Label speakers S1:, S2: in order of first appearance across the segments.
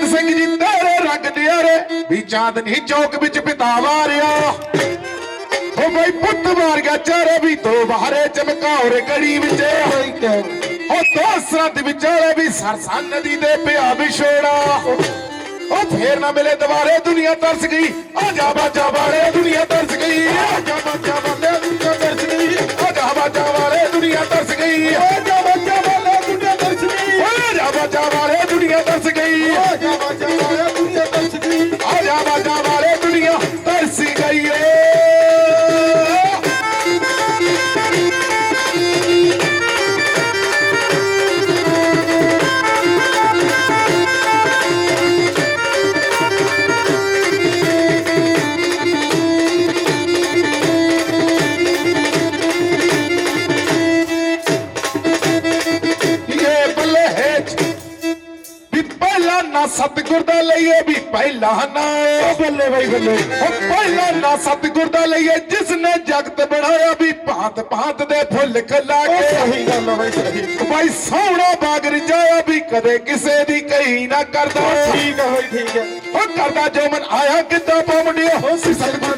S1: ਸਿੰਘ ਜੀ ਰਹੇ ਵੀ ਚਾਂਦਨੀ ਚੌਕ ਵਿੱਚ ਪਿਤਾ ਵਾਰਿਆ। ਹੋ ਬਈ ਪੁੱਤ ਮਾਰ ਗਿਆ ਚਾਰੇ ਵੀ ਦੋ ਬਾਹਰੇ ਚਮਕੌਰ ਗੜੀ ਵਿੱਚ।
S2: ਕੋਈ ਕਹਿ
S1: ਉਹ ਦੋਸਰਾਂ ਦੇ ਵਿਚਾਲੇ ਵੀ ਸਰਸਾ ਨਦੀ ਦੇ ਪਿਆ ਵਿਛੋੜਾ। ਉਹ ਫੇਰ ਨਾ ਮਿਲੇ ਦੁਬਾਰੇ, ਦੁਨੀਆ ਤਰਸ ਗਈ। ਆ ਜਾ ਬਾਜਾ ਵਾਲੇ, ਦੁਨੀਆ ਤਰਸ ਗਈ। ਆ ਜਾ ਬਾਜਾ ਵਾਲੇ, ਦੁਨੀਆ ਤਰਸ ਗਈ। ਆ ਜਾ ਬਾਜਾ ਵਾਲੇ, ਦੁਨੀਆ ਤਰਸ ਗਈ। ਆ ਵੀ ਪਹਿਲਾ ਨਾ
S2: ਬੱਲੇ ਬਾਈ ਬੱਲੇ।
S1: ਉਹ ਪਹਿਲਾ ਨਾ ਸਤਿਗੁਰ ਦਾ ਲਈਏ ਜਿਸ ਨੇ ਜਗਤ ਬਣਾਇਆ ਵੀ ਭਾਂਤ ਭਾਂਤ ਦੇ ਫੁੱਲ ਖਿਲਾ ਕੇ।
S2: ਸਹੀ ਗੱਲ ਬਾਈ ਸਹੀ।
S1: ਬਾਈ ਸੋਹਣਾ ਬਾਗ ਰਜਾਇਆ ਵੀ ਕਦੇ ਕਿਸੇ ਦੀ ਕਹੀ ਨਾ ਕਰਦਾ।
S2: ਠੀਕ ਬਾਈ ਠੀਕ ਆ।
S1: ਉਹ ਕਰਦਾ ਜੋ ਮਨ ਆਇਆ ਕਿੱਦਾਂ ਪਾਉਂਦਿਓ ਹੋ ਸੀ ਸਤਿਗੁਰ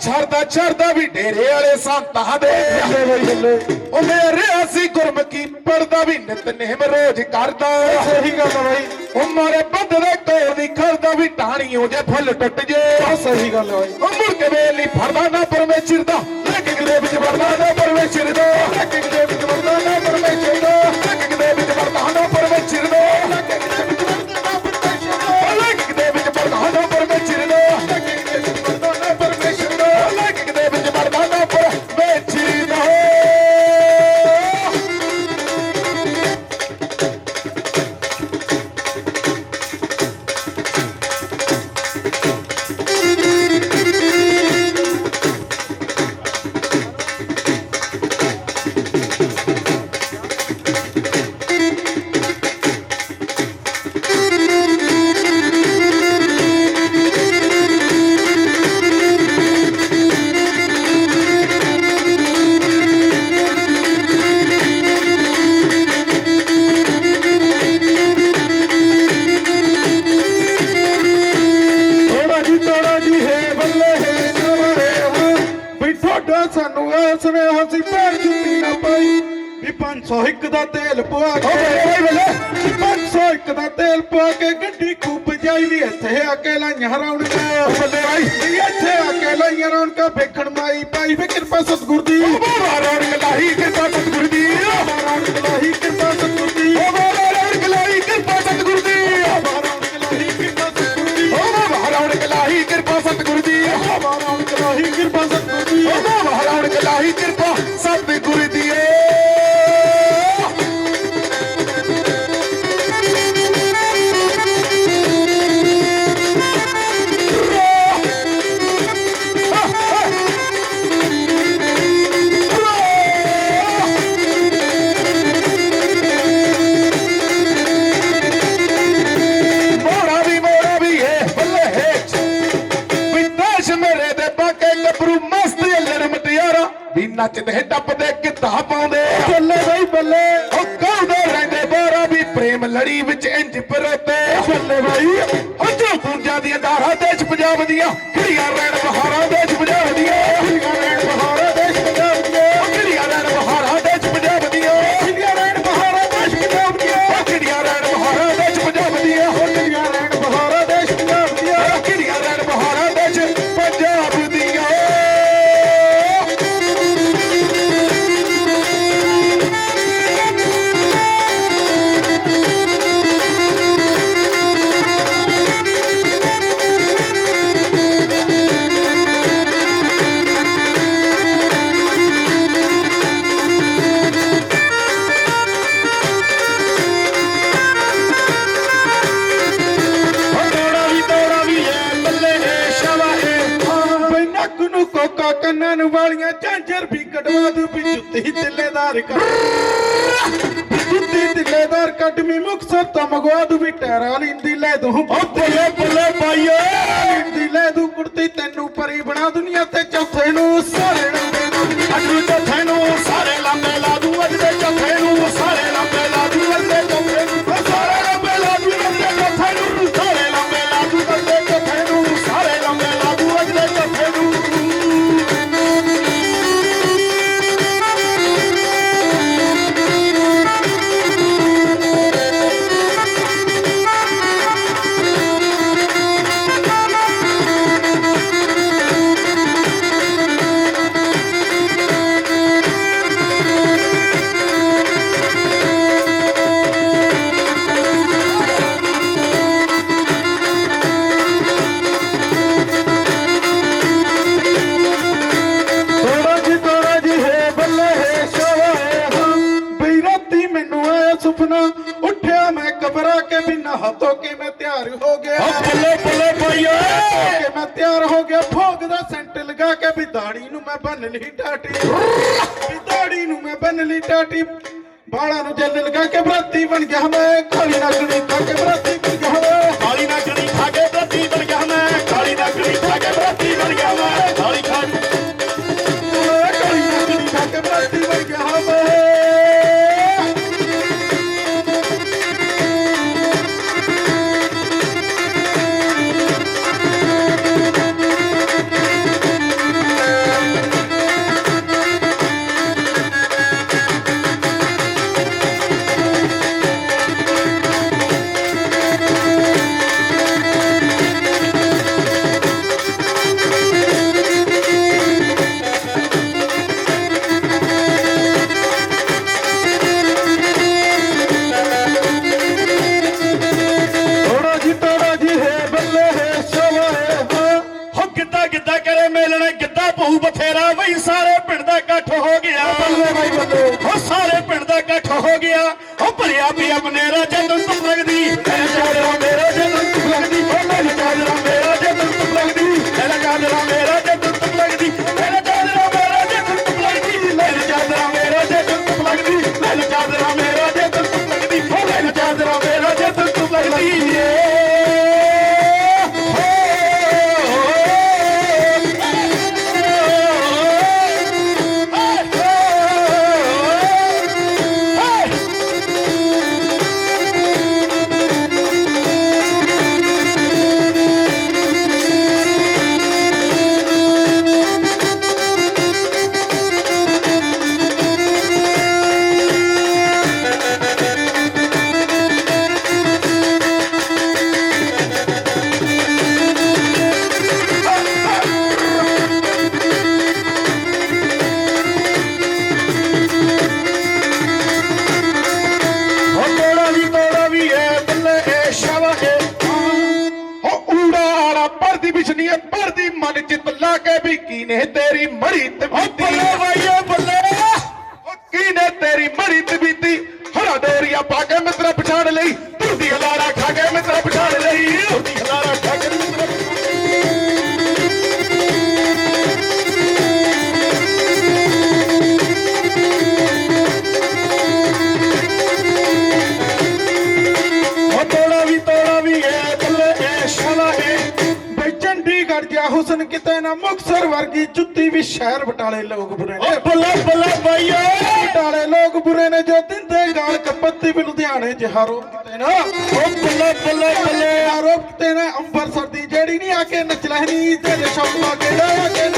S1: ਛੜਦਾ ਛੜਦਾ ਵੀ ਡੇਰੇ ਵਾਲੇ ਸੰਤਾਂ ਦੇ
S2: ਬੱਲੇ ਬਾਈ
S1: ਉਹ ਮੇਰੇ ਅਸੀਂ ਗੁਰਮੁਖੀ ਪੜਦਾ ਵੀ ਨਿਤਨੇਮ ਰੋਜ਼ ਕਰਦਾ।
S2: ਸਹੀ ਗੱਲ ਆ ਬਾਈ
S1: ਉਹ ਬੰਦ ਦੇ ਕੋਲ ਦੀ ਖੜਦਾ ਵੀ ਟਾਣੀਓ ਜੇ ਫੁੱਲ ਟੁੱਟ ਜੇ।
S2: ਸਹੀ ਗੱਲ ਆ ਬਾਈ
S1: ਉਹ ਮੁੜ ਕੇ ਵੇਲੀ ਫੜਦਾ ਨਾ ਪਰਮੇਸ਼ਰ ਦਾ। ਲੈਕਿੰਗ ਦੇ ਵਿੱਚ ਵੜਦਾ ਨਾ ਪਰਮੇਸ਼ਰ ਦਾ। ਲੈਕਿੰਗ ਦੇ ਵਿੱਚ ਵੜਦਾ ਨਾ ਪਰਮੇਸ਼ਰ ਦਾ।
S2: 501 ਦਾ ਤੇਲ ਪਵਾ ਕੇ ਵੀ 501 ਦਾ ਤੇਲ ਪਵਾ ਕੇ ਗੱਡੀ ਖੂਬ ਜਾਈ ਵੀ ਇੱਥੇ ਆ ਕੇ ਲਾਈਆਂ ਰੌਣਕਾਂ।
S1: ਬੱਲੇ
S2: ਇੱਥੇ ਆ ਕੇ ਲਾਈਆਂ ਰੌਣਕਾਂ ਵੇਖਣ ਮਾਈ ਪਾਈ ਵੀ ਕਿਰਪਾ ਸਤਿਗੁਰ ਦੀ।
S1: ਕਿਰਪਾ ਸਤਿਗੁਰ
S2: ਰੌਣਕ ਲਾਹੀ ਕਿਰਪਾ ਸਤਿਗੁਰ ਦੀ।
S1: ਗਲਾਹੀ ਕਿਰਪਾ ਸਤਿਗੁਰ ਦੀ।
S2: ਰੌਣਕ ਲਾਹੀ ਕਿਰਪਾ ਸਤਿਗੁਰ ਦੀ।
S1: ਕਿਰਪਾ ਸਤਿਗੁਰ ਦੀ। ਵੀ ਨੱਚਦੇ ਟੱਪਦੇ ਕਿੱਦਾਂ ਪਾਉਂਦੇ
S2: ਬੱਲੇ ਬਈ ਬੱਲੇ।
S1: ਉਹ ਗਾਉਂਦੇ ਰਹਿੰਦੇ? ਬਾਰਾ ਵੀ ਪ੍ਰੇਮ ਲੜੀ ਵਿੱਚ ਇੰਜ ਪਰੋਤੇ
S2: ਬੱਲੇ ਬਾਈ।
S1: ਉਹ ਜੋ ਗੁੰਜਾਂ ਦੀਆਂ ਧਾਰਾਂ ਦੇਸ਼ ਪੰਜਾਬ ਦੀਆਂ ਖਿੜੀਆਂ ਰਹਿਣ
S2: ದಾರಿ ಜಿಲ್ಲೆದಾರ್ ಕಡ್ಮಿ ಮುಕ್ಸರ್ ತಮಗೋದು ಬಿಟ್ಟಾರ ನಿಂದಿಲ್ಲೇದು ಪೊಲೆ ಪೊಲೆ ಬಾಯೋ ನಿಂದಿಲ್ಲೇದು ಕುಡ್ತಿ ತೆನ್ನು ಪರಿ ಬಣ ದುನಿಯಾ ತೆ ಚೌಥ ਬੰਨ ਲਈ ਟਾਟੀ ਵੀ ਦਾੜੀ ਨੂੰ ਮੈਂ ਬੰਨ ਲਈ ਟਾਟੀ ਬਾਲਾਂ ਨੂੰ ਜੱਲਣ ਕਾ ਕੇ ਬਰਾਤੀ ਬਣ ਗਿਆ ਮੈਂ।
S1: ਕਾਲੀ ਨਗਣੀ ਕਾ ਕੇ ਬਰਾਤੀ ਬਣ ਗਿਆ ਮੈਂ। ਕਾਲੀ
S2: ਨਗਣੀ ਖਾ ਕੇ
S1: ਬੜੀ ਤਬੀਤੀ। ਹਰਾ ਡੋਰੀਆ ਪਾ ਕੇ ਮਿੱਤਰਾ ਪਛਾਣ ਲਈ। ਤੁਰਦੀ ਹਲਾਰਾ ਖਾ ਕੇ ਮਿੱਤਰਾ ਪਛਾਣ ਲਈ। ਧੁਰਦੀ ਹਲਾਰਾ ਖਾ ਕੇ
S2: ਹੁਸਨ, ਕਿਤੇ ਨਾ ਮੁਕਸਰ ਵਰਗੀ ਜੁੱਤੀ ਵੀ ਸ਼ਹਿਰ ਬਟਾਲੇ ਲੋਕ ਬੁਰੇ ਨੇ।
S1: ਬੱਲੇ ਬੱਲੇ,
S2: ਬਾਈਓ! ਕੀਤੀ ਵੀ ਲੁਧਿਆਣੇ 'ਚ ਆਰੋਪ ਕੀਤੇ ਨਾ।
S1: ਉਹ ਬੱਲੇ ਬੱਲੇ ਬੱਲੇ
S2: ਆਰੋਪ ਕੀਤੇ ਨਾ। ਅੰਮ੍ਰਿਤਸਰ ਦੀ ਜਿਹੜੀ ਨਹੀਂ ਆ ਕੇ ਨਚਲਹਿਣੀ ਤੇ ਸ਼ੌਕਾ ਕਿਹੜਾ ਆ ਕੇ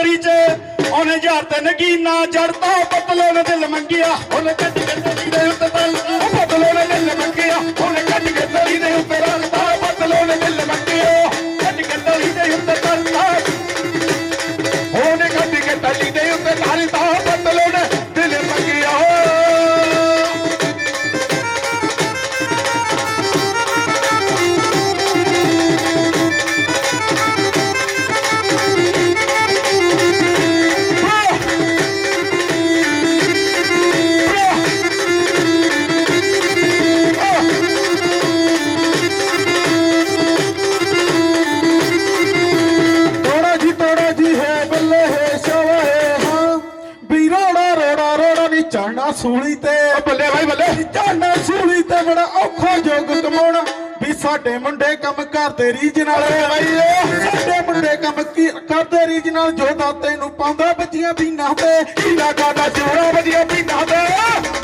S2: ਸੁੰਦਰੀ ਚ ਉਹਨੇ ਹਜ਼ਾਰ ਤੇ ਨਗੀਨਾ ਜੜਤਾ ਪਤਲੇ ਨੇ ਦਿਲ ਮੰਗਿਆ ਉਹਨੇ ਚੜਨਾ ਸੂਲੀ ਤੇ
S1: ਬੱਲੇ ਭਾਈ ਬੱਲੇ।
S2: ਚੜਨਾ ਸੂਲੀ ਤੇ ਬੜਾ ਔਖਾ ਜੋਗ ਕਮਾਉਣਾ। ਵੀ ਸਾਡੇ ਮੁੰਡੇ ਕੰਮ ਕਰਦੇ ਰੀਜ ਨਾਲ।
S1: ਬਾਈ
S2: ਸਾਡੇ ਮੁੰਡੇ ਕੰਮ ਕੀ ਕਰਦੇ ਰੀਜ ਨਾਲ। ਜੋ ਦਾਤੇ ਨੂੰ ਪਾਉਂਦਾ ਬੱਚੀਆਂ ਪੀਣਾ ਤੇ
S1: ਕੀਨਾ ਕਾਦਾ ਜੋੜਾ ਵਧੀਆ ਪੀਂਦਾ ਦੇ।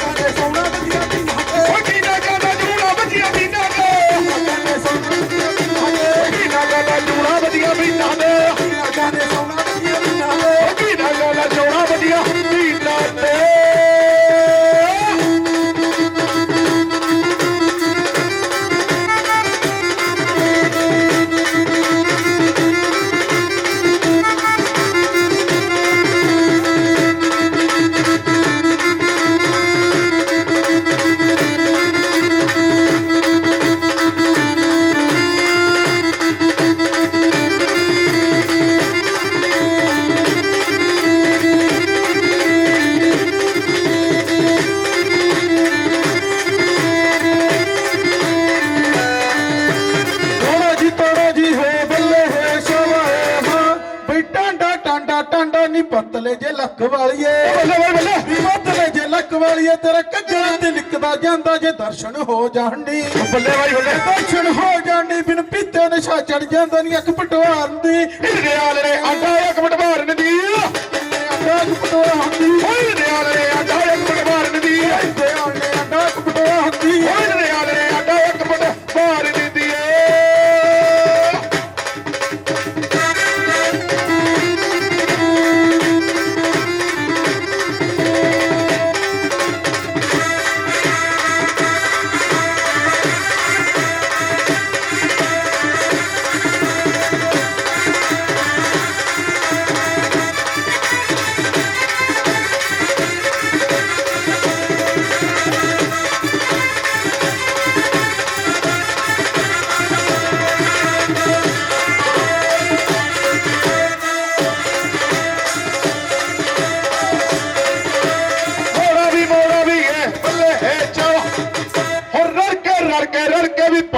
S2: ਕਾਦੇ ਸੋਨਾ ਬੱਚੀਆਂ ਪੀਣਾ ਤੇ
S1: ਉਹ ਕੀਨਾ ਕਾਦਾ ਜੋੜਾ ਵਧੀਆ ਦੇ।
S2: ਬੱਚੀਆਂ ਪੀਣਾ ਤੇ
S1: ਕੀਨਾ ਕਾਦਾ ਜੋੜਾ ਵਧੀਆ ਪੀਂਦਾ ਦੇ
S2: ਨਹੀਂ ਪਤਲੇ ਜੇ ਲੱਕ ਵਾਲੀਏ। ਵੀ ਪਤਲੇ ਜੇ ਲੱਕ ਵਾਲੀਏ ਤੇਰਾ ਕੱਜਣਾ ਤੇ ਨਿਕਦਾ ਜਾਂਦਾ ਜੇ ਦਰਸ਼ਨ ਹੋ ਜਾਣੀ
S1: ਬੱਲੇ ਭਾਈ ਬੱਲੇ।
S2: ਦਰਸ਼ਨ ਹੋ ਜਾਣੀ ਬਿਨ ਪੀਤੇ ਨਸ਼ਾ ਚੜ ਜਾਂਦਾ ਨਹੀਂ ਅੱਖ ਪਟਵਾਰਨ ਦੀ।
S1: ਹਿਰਦਿਆਲ ਨੇ ਆਟਾ ਇੱਕ ਮਿੰਟ ਮਾਰਨ ਦੀ
S2: ਅੱਖ ਪਟਵਾਰਨ ਦੀ।
S1: ਓਏ ਹਿਰਦਿਆਲ ਨੇ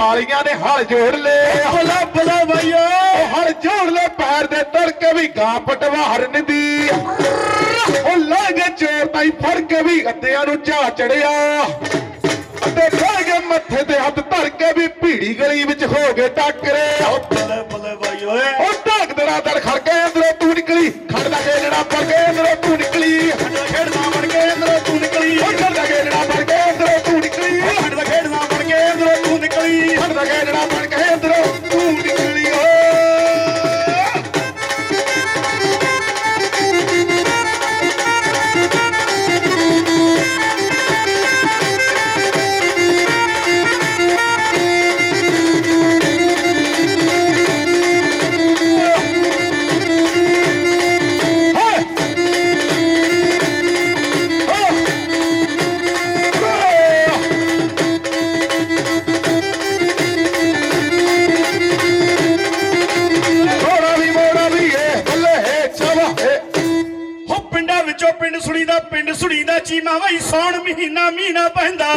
S1: ਕੇ ਵੀ ਪਾਲੀਆਂ ਨੇ ਹਲ ਜੋੜ ਲਏ।
S2: ਬਲਾ ਬਲਾ ਭਾਈਓ।
S1: ਉਹ ਹਲ ਜੋੜ ਲੈ ਪੈਰ ਦੇ ਤੜਕੇ ਵੀ ਗਾਂ ਪਟਵਾਰਨ ਦੀ। ਉਹ ਲਾਗੇ ਚੋਰ ਤਾਈ ਫੜ ਕੇ ਵੀ ਅੱਧਿਆਂ ਨੂੰ ਝਾ ਚੜਿਆ। ਖੜ ਕੇ ਮੱਥੇ ਤੇ ਹੱਥ ਧਰ ਕੇ ਵੀ ਭੀੜੀ ਗਲੀ ਵਿੱਚ ਹੋ ਗਏ ਟੱਕਰੇ।
S3: ਚੀਮਾ ਬਈ ਸੌਣ ਮਹੀਨਾ ਮਹੀਨਾ ਪੈਂਦਾ।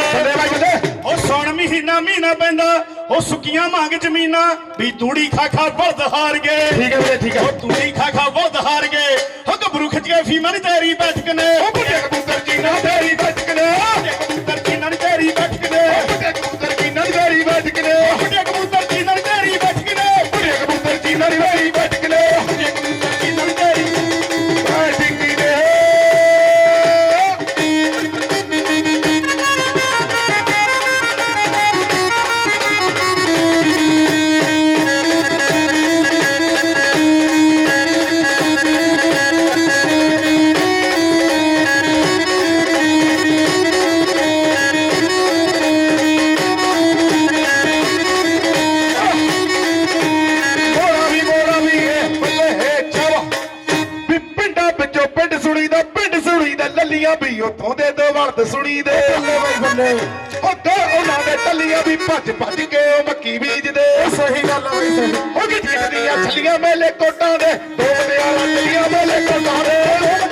S3: ਉਹ ਸੌਣ ਮਹੀਨਾ ਮਹੀਨਾ ਪੈਂਦਾ। ਉਹ ਸੁੱਕੀਆਂ ਮੰਗ ਜ਼ਮੀਨਾਂ ਵੀ ਤੂੜੀ ਖਾ ਖਾ ਬਲਦ ਹਾਰ ਗਏ
S1: ਠੀਕ ਹੈ ਵੀਰੇ ਠੀਕ ਹੈ।
S3: ਉਹ ਤੂੜੀ ਖਾ ਖਾ ਬਲਦ ਹਾਰ ਗਏ ਹੋ ਗੱਭਰੂ ਖਿੱਚ ਕੇ ਫੀਮਾ ਨੀ ਤੇਰੀ ਬੈਠਕ ਨੇ।
S1: ਉਹ ਬੁੱਢੇ ਕਬੂਤਰ ਜੀਨਾ ਤੇਰੀ ਬਚਕ ਉੱਥੋਂ ਦੇ ਦੋ ਵਲਦ ਸੁਣੀ ਦੇ। ਬੱਲੇ ਬਾਈ ਬੱਲੇ। ਦੋ ਉਹਨਾਂ ਦੇ ਟੱਲੀਆਂ ਵੀ ਭੱਜ ਭੱਜ ਕੇ ਉਹ ਮੱਕੀ ਬੀਜਦੇ। ਸਹੀ ਗੱਲ ਹੈ ਸਹੀ। ਉਹ ਗਿੱਠ ਦੀਆਂ ਛੱਲੀਆਂ ਮੇਲੇ ਕੋਟਾਂ ਦੇ ਦੋ ਮਨਿਆਰਾਂ ਟੱਲੀਆਂ ਮੇਲੇ ਕੋਟਾਂ ਦੇ।